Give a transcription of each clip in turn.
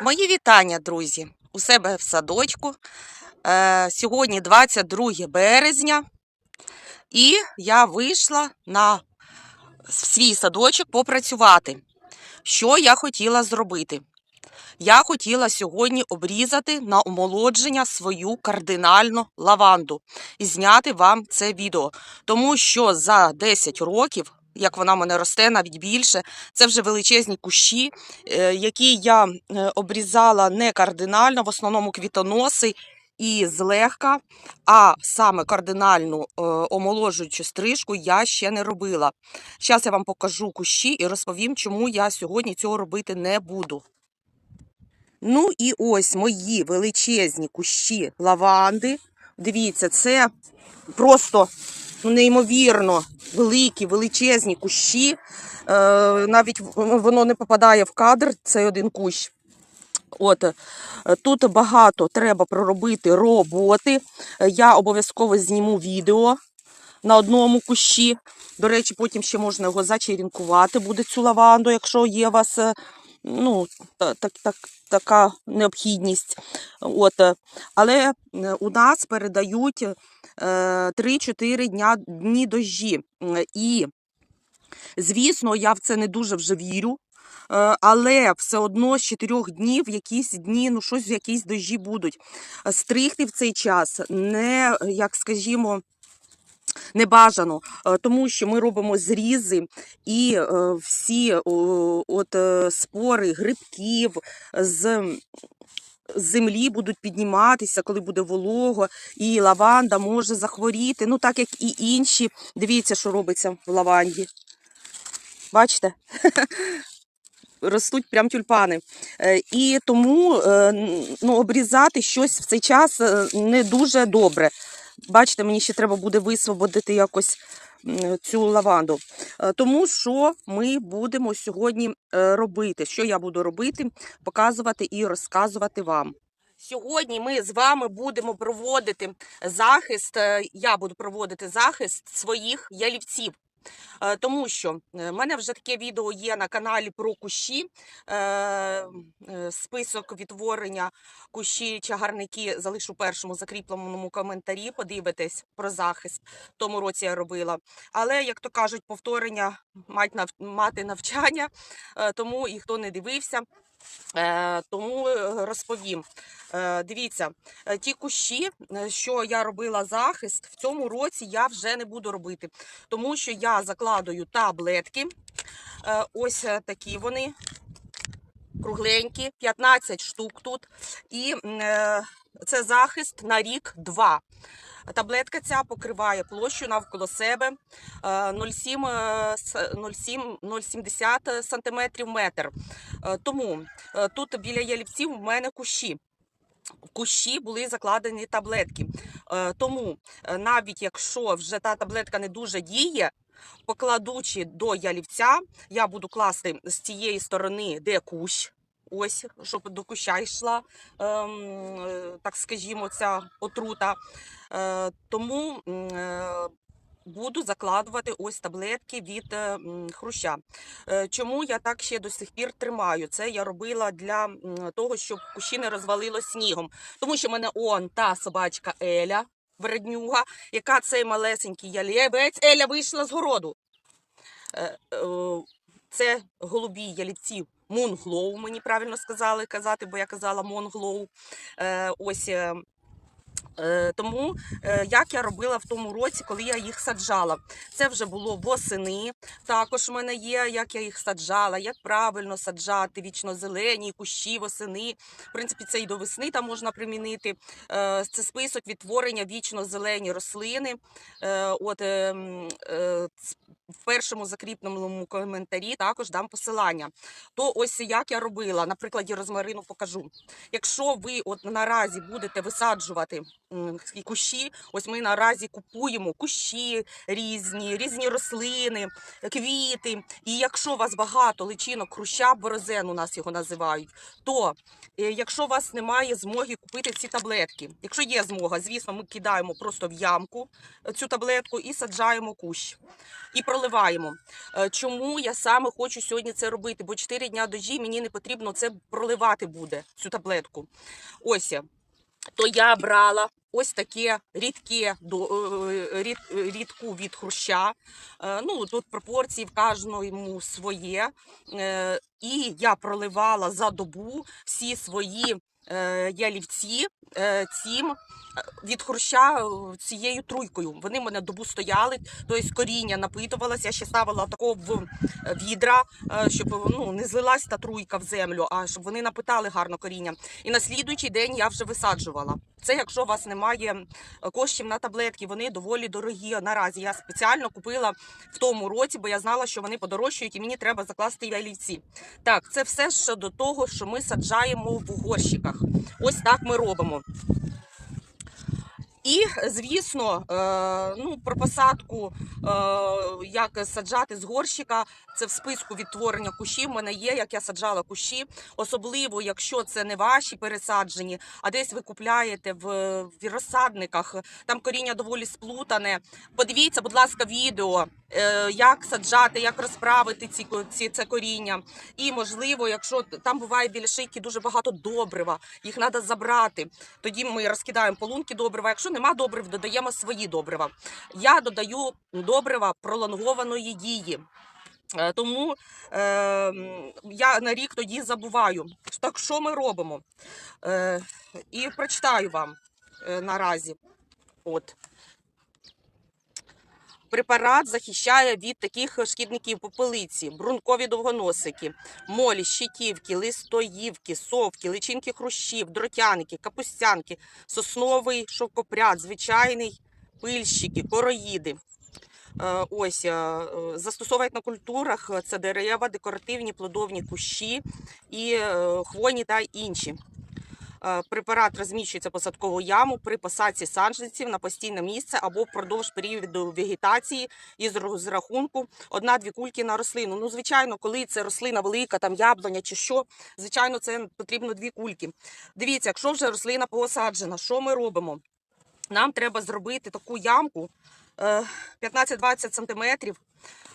Мої вітання, друзі, у себе в садочку. Е, сьогодні 22 березня, і я вийшла на свій садочок попрацювати. Що я хотіла зробити? Я хотіла сьогодні обрізати на омолодження свою кардинальну лаванду і зняти вам це відео. Тому що за 10 років, як вона мене росте, навіть більше, це вже величезні кущі, е, які я е, обрізала не кардинально, в основному квітоноси і злегка, а саме кардинальну е, омоложуючу стрижку я ще не робила. Зараз я вам покажу кущі і розповім, чому я сьогодні цього робити не буду. Ну і ось мої величезні кущі лаванди. Дивіться, це просто ну, неймовірно великі, величезні кущі. Е, навіть воно не попадає в кадр, цей один кущ. От е, тут багато треба проробити роботи. Е, Я обов'язково зніму відео на одному кущі. До речі, потім ще можна його зачерінкувати, буде цю лаванду, якщо є у вас ну, так, так, така необхідність. От. е, Але е, у нас передають е, 3-4 дня, дні дощі. М, І, звісно, я в це не дуже вже вірю. Е, Але все одно з чотирьох днів якісь дні, ну щось якісь дощі будуть. Е, Стригти в цей час не, як скажімо, не бажано, е, тому що ми робимо зрізи і е, всі от, е, спори грибків з землі будуть підніматися, коли буде волого, і лаванда може захворіти. Ну, так як і інші. Дивіться, що робиться в лаванді. Бачите? Ростуть прям тюльпани. І тому ну, обрізати щось в цей час не дуже добре. Бачите, мені ще треба буде висвободити якось цю лаванду. Е, Тому що ми будемо сьогодні е, робити? Що я буду робити? Показувати і розказувати вам. Сьогодні ми з вами будемо проводити захист. е, Я буду проводити захист своїх ялівців. Е, Тому що е, в мене вже таке відео є на каналі про кущі. Е, е, Список відтворення кущі чагарники залишу першому закріпленому коментарі. Подивитесь про захист. В тому році я робила. Але, як то кажуть, повторення мати навчання, тому і хто не дивився. Е, Тому е, розповім. Е, Дивіться, ті кущі, що я робила захист, в цьому році я вже не буду робити, тому що я закладую таблетки. Ось такі вони кругленькі, 15 штук тут. І це захист на рік-два. Таблетка ця покриває площу навколо себе е, 0,7 е, с- 0,7 0,70 сантиметрів метр. Е, Тому е, тут біля ялівців в мене кущі. В кущі були закладені таблетки. Е, Тому е, навіть якщо вже та таблетка не дуже діє, покладучи до ялівця, я буду класти з цієї сторони, де кущ. Ось, щоб до куща йшла, ем, е, так скажімо, ця отрута. Е, тому е, буду закладувати ось таблетки від хруща. Чому я так ще до сих пір тримаю? Це я робила для того, щоб кущі не розвалило снігом. Тому що в мене он та собачка Еля, вреднюга, яка цей малесенький ялівець. Еля вийшла з городу. Це голубі ялівці Мунглоу, мені правильно сказали казати, бо я казала Монглоу. Е, Ось е, Е, Тому як я робила в тому році, коли я їх саджала. Це вже було восени. Також в мене є, як я їх саджала, як правильно саджати вічно-зелені кущі восени. В принципі, це і до весни там можна примінити. Це список відтворення вічно-зелені рослини. Е, От е, м, е, ц- в першому закріпленому коментарі також дам посилання. То ось як я робила, на прикладі розмарину покажу. Якщо ви от наразі будете висаджувати кущі. Ось ми наразі купуємо кущі різні, різні рослини, квіти. І якщо у вас багато личинок хруща, борозен у нас його називають, то е, якщо у вас немає змоги купити ці таблетки, якщо є змога, звісно, ми кидаємо просто в ямку е, цю таблетку і саджаємо кущ. І проливаємо. Е, Чому я саме хочу сьогодні це робити? Бо 4 дня дожі мені не потрібно це проливати буде, цю таблетку. Ось. То я брала ось таке рідке до е, рід, рідку від хруща. Е, Ну, тут пропорції в кожному своє. Е, І я проливала за добу всі свої е, ялівці е, цим е, від хруща е, цією труйкою. Вони мене добу стояли, тобто коріння напитувалося. Я ще ставила такого в е, відра, е, щоб ну, не злилась та труйка в землю, а щоб вони напитали гарно коріння. І на слідуючий день я вже висаджувала. Це якщо у вас немає коштів на таблетки, вони доволі дорогі. Наразі я спеціально купила в тому році, бо я знала, що вони подорожчають, і мені треба закласти ялівці. Так, це все щодо того, що ми саджаємо в горщиках. Ось так ми робимо. І, звісно, е, ну, про посадку, е, як саджати з горщика, це в списку відтворення кущів. в мене є, як я саджала кущі. Особливо, якщо це не ваші пересаджені, а десь ви купляєте в, в розсадниках, там коріння доволі сплутане. Подивіться, будь ласка, відео, е, як саджати, як розправити ці, ці, це коріння. І, можливо, якщо там буває біля шийки дуже багато добрива, їх треба забрати. Тоді ми розкидаємо полунки добрива. Якщо нема добрив, додаємо свої добрива. Я додаю добрива пролонгованої дії. Е, Тому е, я на рік тоді забуваю. Так що ми робимо? Е, і прочитаю вам е, наразі. От. Препарат захищає від таких шкідників попелиці, брункові довгоносики, молі, щитівки, листоївки, совки, личинки хрущів, дротяники, капустянки, сосновий шовкопряд, звичайний пильщики, короїди. Е, Ось е, е, застосовують на культурах е, це дерева, декоративні плодовні кущі і е, хвойні та інші. Е, Препарат розміщується посадкову яму при посадці саджанців на постійне місце або впродовж періоду вегетації із розрахунку одна-дві кульки на рослину. Ну, звичайно, коли це рослина велика, там яблуня чи що, звичайно, це потрібно дві кульки. Дивіться, якщо вже рослина посаджена, що ми робимо? Нам треба зробити таку ямку е, 15-20 сантиметрів, е,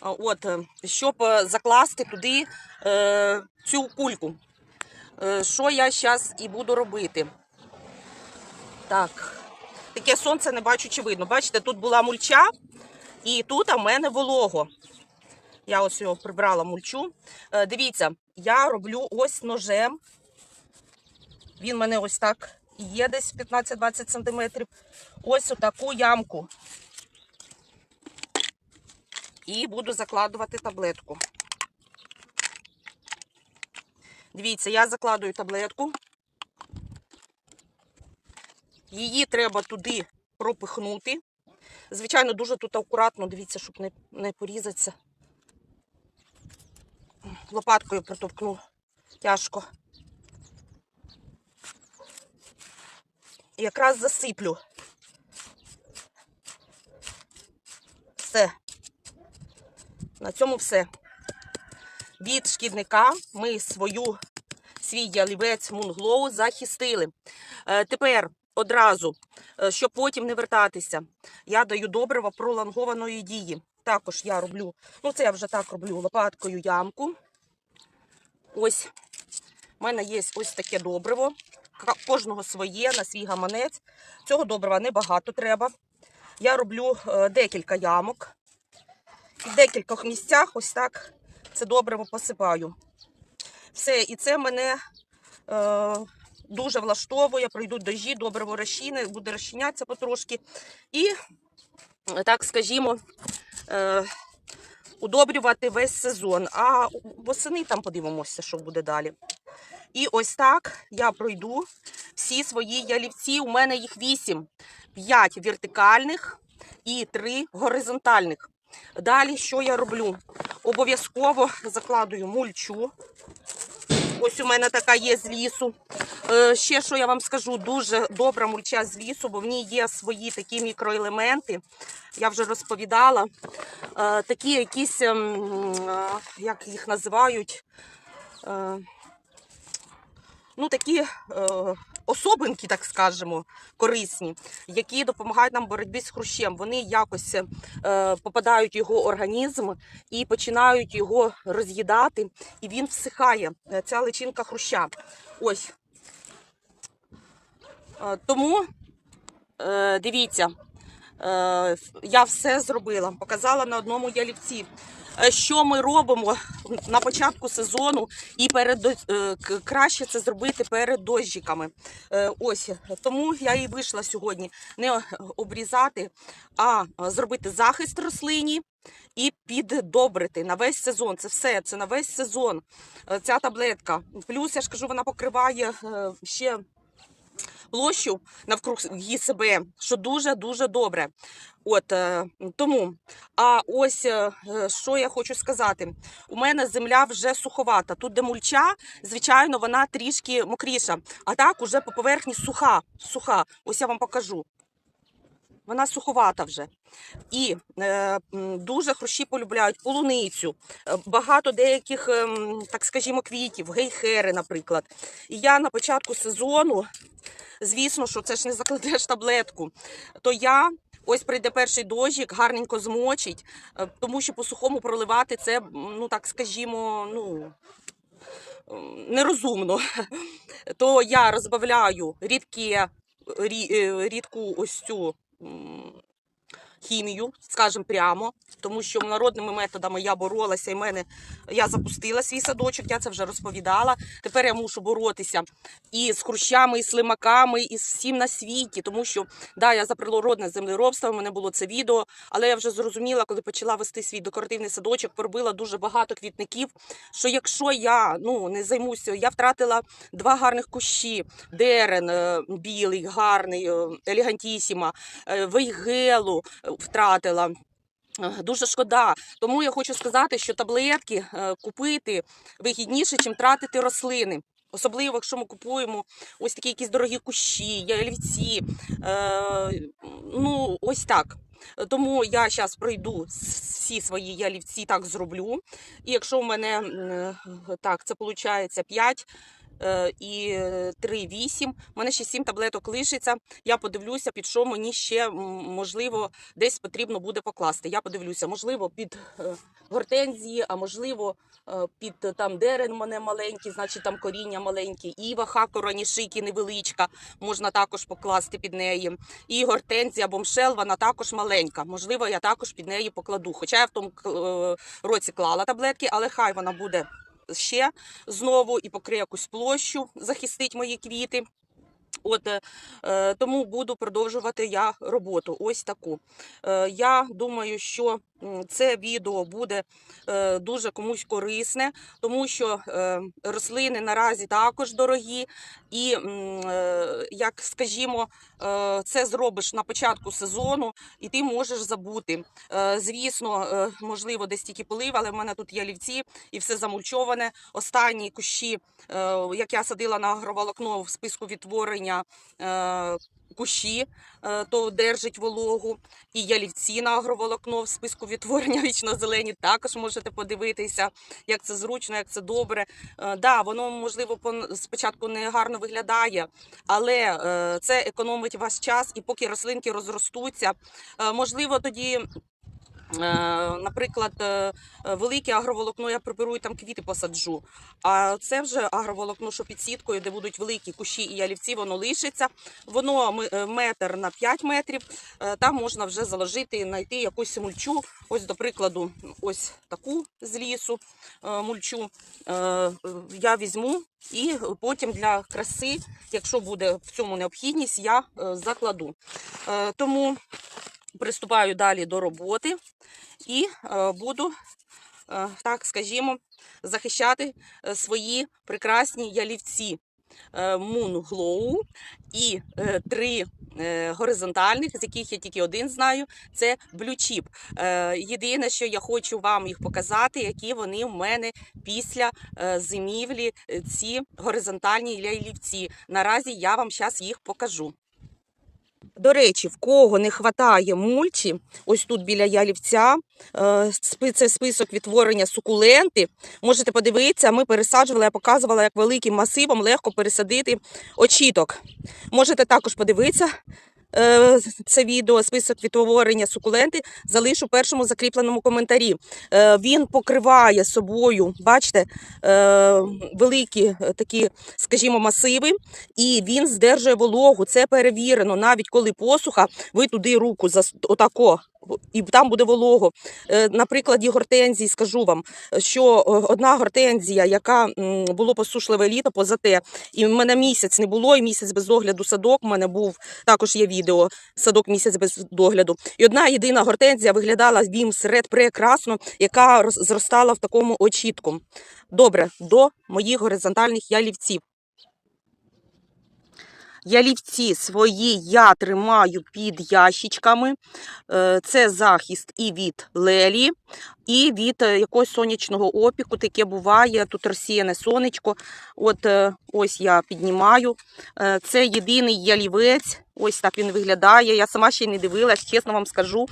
от, е, щоб е, закласти туди е, цю кульку. Е, Що я зараз і буду робити? Так, таке сонце не бачу, чи видно. Бачите, тут була мульча, і тут у мене волого. Я ось його прибрала мульчу. Е, Дивіться, я роблю ось ножем. Він в мене ось так є десь 15-20 сантиметрів. Ось отаку ямку. І буду закладувати таблетку. Дивіться, я закладую таблетку. Її треба туди пропихнути. Звичайно, дуже тут акуратно, дивіться, щоб не, не порізатися. Лопаткою протовкну тяжко. Якраз засиплю. Все. На цьому все. Від шкідника ми свою, свій ялівець Мунглоу захистили. Е, тепер одразу, е, щоб потім не вертатися, я даю добрива пролонгованої дії. Також я роблю, ну це я вже так роблю лопаткою ямку. Ось, в мене є ось таке добриво. Кожного своє на свій гаманець. Цього добрива небагато треба. Я роблю е, декілька ямок. І в декількох місцях ось так це добриво посипаю. Все, і це мене е, дуже влаштовує. Пройдуть дожі, добриво розчини, буде розчинятися потрошки. І, так скажімо, е, удобрювати весь сезон. А восени там подивимося, що буде далі. І ось так я пройду всі свої ялівці. У мене їх вісім. П'ять вертикальних і три горизонтальних. Далі що я роблю? Обов'язково закладую мульчу. Ось у мене така є з лісу. Е, Ще що я вам скажу, дуже добра мульча з лісу, бо в ній є свої такі мікроелементи. Я вже розповідала. Е, Такі якісь, ем, е, як їх називають, ну такі особинки, так скажемо, корисні, які допомагають нам в боротьбі з хрущем. Вони якось е, попадають в його організм і починають його роз'їдати, і він всихає. е, Ця личинка хруща. Ось. Е, Тому е, дивіться, е, я все зробила, показала на одному ялівці. Е, Що ми робимо на початку сезону, і перед е, краще це зробити перед дощиками. Е, Ось тому я і вийшла сьогодні не обрізати, а зробити захист рослині і піддобрити на весь сезон. Це все, це на весь сезон. Ця таблетка. Плюс я ж кажу, вона покриває ще площу навкруг її себе, що дуже дуже добре. От е, тому. А ось е, е, що я хочу сказати: у мене земля вже суховата. Тут, де мульча, звичайно, вона трішки мокріша. А так уже по поверхні суха. Суха. Ось я вам покажу. Вона суховата вже. І е, дуже хрущі полюбляють полуницю, е, багато деяких, ем, так скажімо, квітів, гейхери, наприклад. І я на початку сезону, звісно, що це ж не закладеш таблетку, то я. Ось прийде перший дощик, гарненько змочить, е, тому що по сухому проливати це, ну так скажімо, ну нерозумно. То я розбавляю рідке, е, рідку ось цю хімію, скажімо прямо, тому що народними методами я боролася, і мене я запустила свій садочок, я це вже розповідала. Тепер я мушу боротися і з хрущами, і з слимаками, і з всім на світі, тому що да, я за природне землеробство, у мене було це відео, але я вже зрозуміла, коли почала вести свій декоративний садочок, поробила дуже багато квітників. Що якщо я ну не займуся, я втратила два гарних кущі: дерен е, білий, гарний, е, елегантісіма, е, вейгелу втратила. Дуже шкода. Тому я хочу сказати, що таблетки е, купити вигідніше, чим тратити рослини. Особливо, якщо ми купуємо ось такі якісь дорогі кущі, ялівці. Е, ну, ось так. Тому я зараз пройду всі свої ялівці, так зроблю. І якщо в мене е, так, це виходить 5 е, і 3, 8, мене ще 7 таблеток лишиться. Я подивлюся, під що мені ще можливо десь потрібно буде покласти. Я подивлюся, можливо, під е, гортензії, а можливо, е, під е, там дерен мене маленький, значить там коріння маленьке, іва хакора, нішики невеличка, можна також покласти під неї. І гортензія бомшел, вона також маленька. Можливо, я також під неї покладу. Хоча я в тому е, році клала таблетки, але хай вона буде ще знову і покриє якусь площу, захистить мої квіти. От е, е, тому буду продовжувати я роботу. Ось таку. Е, я думаю, що це відео буде е, дуже комусь корисне, тому що е, рослини наразі також дорогі, і е, як скажімо, це зробиш на початку сезону, і ти можеш забути. Звісно, можливо, десь тільки полив, але в мене тут є лівці і все замульчоване. Останні кущі, як я садила на агроволокно в списку відтворення. Кущі е, то держить вологу, і ялівці на агроволокно в списку відтворення вічно-зелені. Також можете подивитися, як це зручно, як це добре. Е, да, воно можливо спочатку не гарно виглядає, але е, це економить ваш час, і поки рослинки розростуться, можливо, тоді. Е, Наприклад, е, е, велике агроволокно я приберу і там квіти посаджу. А це вже агроволокно, що під сіткою, де будуть великі кущі і ялівці, воно лишиться. Воно метр на 5 метрів. Там можна вже заложити, знайти якусь мульчу. Ось, до прикладу, ось таку з лісу мульчу. Я візьму і потім для краси, якщо буде в цьому необхідність, я закладу. Тому приступаю далі до роботи і е, буду, е, так скажімо, захищати е, свої прекрасні ялівці. Moon Glow і три горизонтальних, з яких я тільки один знаю, це. Е, Єдине, що я хочу вам їх показати, які вони в мене після зимівлі, ці горизонтальні лялівці. Наразі я вам зараз їх покажу. До речі, в кого не вистачає мульчі, ось тут біля ялівця, е, це список відтворення сукуленти. Можете подивитися, ми пересаджували, я показувала, як великим масивом легко пересадити очіток. Можете також подивитися це відео, список відтворення сукуленти, залишу в першому закріпленому коментарі. Е, Він покриває собою, бачите, е, великі е, такі, скажімо, масиви, і він здержує вологу. Це перевірено. Навіть коли посуха, ви туди руку отако. І там буде волого. Е, На прикладі гортензії скажу вам, що е, одна гортензія, яка було посушливе літо, позате, і в мене місяць не було, і місяць без догляду садок. У мене був також є відео садок місяць без догляду. І одна єдина гортензія виглядала вім серед прекрасно, яка зростала в такому очітку. Добре, до моїх горизонтальних ялівців. Ялівці свої я тримаю під ящичками. Е, Це захист і від лелі, і від е, якогось сонячного опіку. Таке буває. Тут розсіяне сонечко. От е, ось я піднімаю. Це єдиний ялівець. Ось так він виглядає. Я сама ще не дивилась, чесно вам скажу.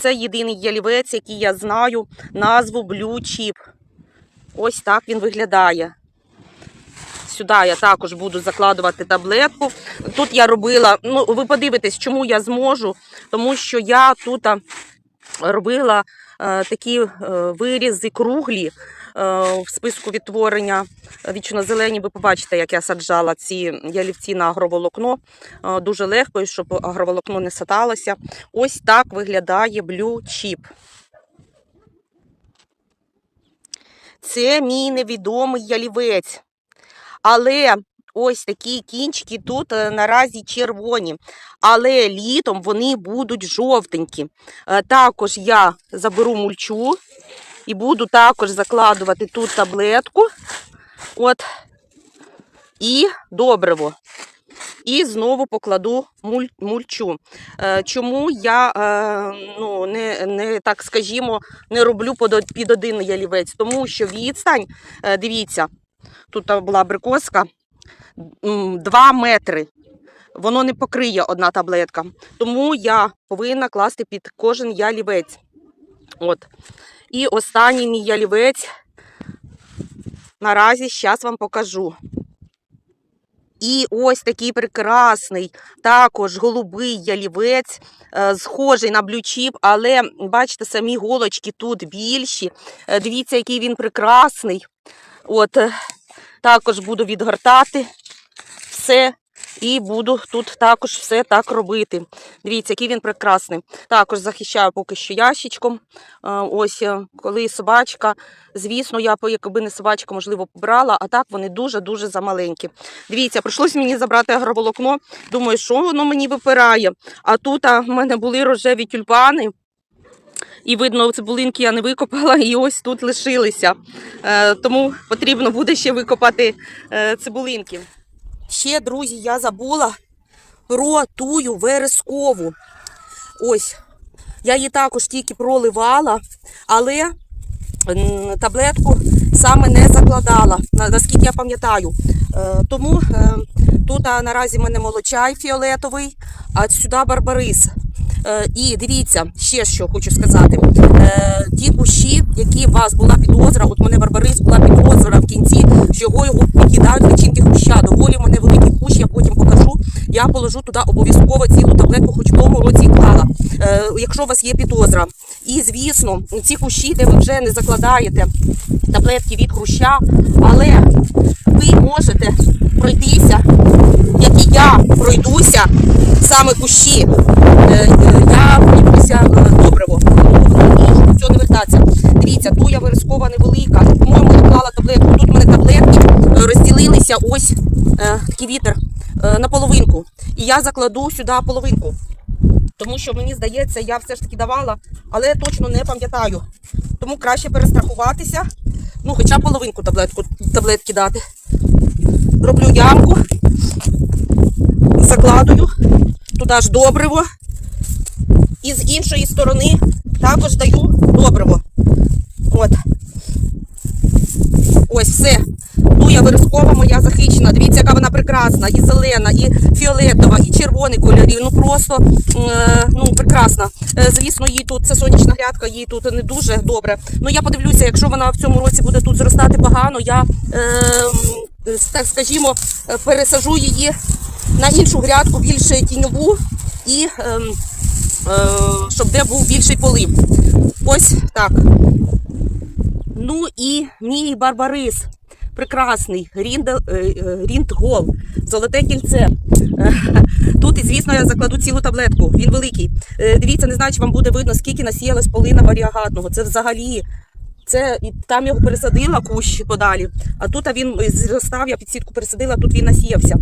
Це єдиний ялівець, який я знаю назву Chip. Ось так він виглядає. Сюди я також буду закладувати таблетку. Тут я робила, ну ви подивитесь, чому я зможу, тому що я тут робила е, такі е, вирізи круглі е, в списку відтворення вічно-зелені. Ви побачите, як я саджала ці ялівці на агроволокно. Е, дуже легко, щоб агроволокно не саталося. Ось так виглядає Blue Chip. Це мій невідомий ялівець. Але ось такі кінчики тут е, наразі червоні. Але літом вони будуть жовтенькі. Е, Також я заберу мульчу і буду також закладувати тут таблетку. От. І добриво. І знову покладу мульчу. Е, чому я ну, не, не так скажімо, не роблю під, один ялівець? Тому що відстань, дивіться, тут була абрикоска, 2 метри. Воно не покриє одна таблетка. Тому я повинна класти під кожен ялівець. От. І останній мій ялівець наразі зараз вам покажу. І ось такий прекрасний, також голубий ялівець, е, схожий на блючіп, але бачите, самі голочки тут більші. Е, Дивіться, який він прекрасний. От, е, також буду відгортати все і буду тут також все так робити. Дивіться, який він прекрасний. Також захищаю поки що ящичком. Е, Ось е, коли собачка. Звісно, я якби не собачка, можливо, побрала, а так вони дуже-дуже замаленькі. Дивіться, прийшлось мені забрати агроволокно. Думаю, що воно мені випирає. А тут в мене були рожеві тюльпани. І видно, цибулинки я не викопала, і ось тут лишилися. Е, тому потрібно буде ще викопати е, цибулинки. Ще, друзі, я забула про тую верескову. Ось, я її також тільки проливала, але таблетку саме не закладала, наскільки я пам'ятаю. Е, Тому тут наразі в мене молочай фіолетовий, а сюди барбарис. Е, І дивіться, ще що хочу сказати. Е, Ті кущі, які у вас була підозра, от мене барбарис була підозра в кінці, що його його під'їдають личинки куща. Доволі в мене великий кущ, я потім покажу. Я положу туди обов'язково цілу таблетку, хоч в тому році клала, е, якщо у вас є підозра. І звісно, ці кущі, де ви вже не закладаєте таблетки від хруща, але ви можете пройтися, як і я пройдуся, саме кущі. Е, е, Я е, добриво. Цього не вертатися. Дивіться, туя верескова невелика. По-моєму, я клала таблетку. Тут в мене таблетки е, розділилися ось такий вітер на половинку. І я закладу сюди половинку. Тому що мені здається, я все ж таки давала, але точно не пам'ятаю. Тому краще перестрахуватися. Ну, хоча половинку таблетку, таблетки дати. Роблю ямку закладую туди ж добриво. І з іншої сторони також даю добриво. От. Ось все. Туя виразкова моя захищена. Дивіться, яка вона прекрасна. І зелена, і фіолетова, і червоний кольорів. Ну просто е, ну, прекрасна. Е, звісно, їй тут це сонячна грядка, їй тут не дуже добре. Ну я подивлюся, якщо вона в цьому році буде тут зростати погано, я е, так скажімо, е, пересажу її на іншу грядку, більш тіньову і ем, е, щоб де був більший полив. Ось так. Ну і мій барбарис. Прекрасний Рінд, е, е, Ріндгол, золоте кільце. Е, Тут, звісно, я закладу цілу таблетку. Він великий. Е, Дивіться, не знаю, чи вам буде видно, скільки насіялось полина варіагатного. Це взагалі. Це і там його пересадила кущ подалі, а тут а він зростав, я під сітку пересадила, тут він насіявся.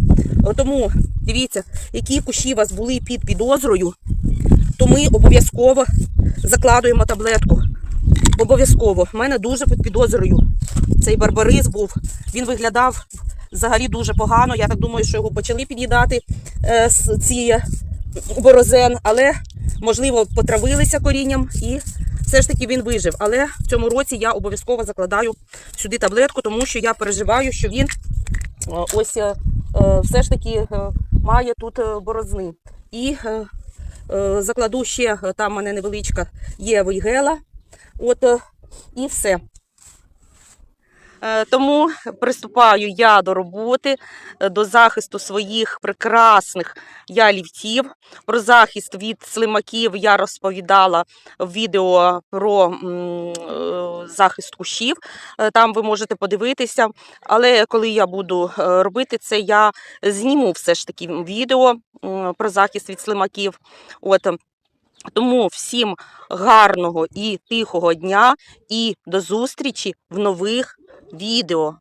Тому дивіться, які кущі у вас були під підозрою, то ми обов'язково закладуємо таблетку. Обов'язково. У мене дуже під підозрою. Цей барбарис був. Він виглядав взагалі дуже погано. Я так думаю, що його почали під'їдати е, ці борозен, але можливо потравилися корінням і все ж таки він вижив. Але в цьому році я обов'язково закладаю сюди таблетку, тому що я переживаю, що він е, ось е, е, все ж таки має тут борозни. І закладу ще там в мене невеличка є вейгела. От і все. Е, Тому приступаю я до роботи, е, до захисту своїх прекрасних ялівців. Про захист від слимаків я розповідала в відео про е, захист кущів. Там ви можете подивитися. Але коли я буду робити це, я зніму все ж таки відео про захист від слимаків. От. Тому всім гарного і тихого дня і до зустрічі в нових відео.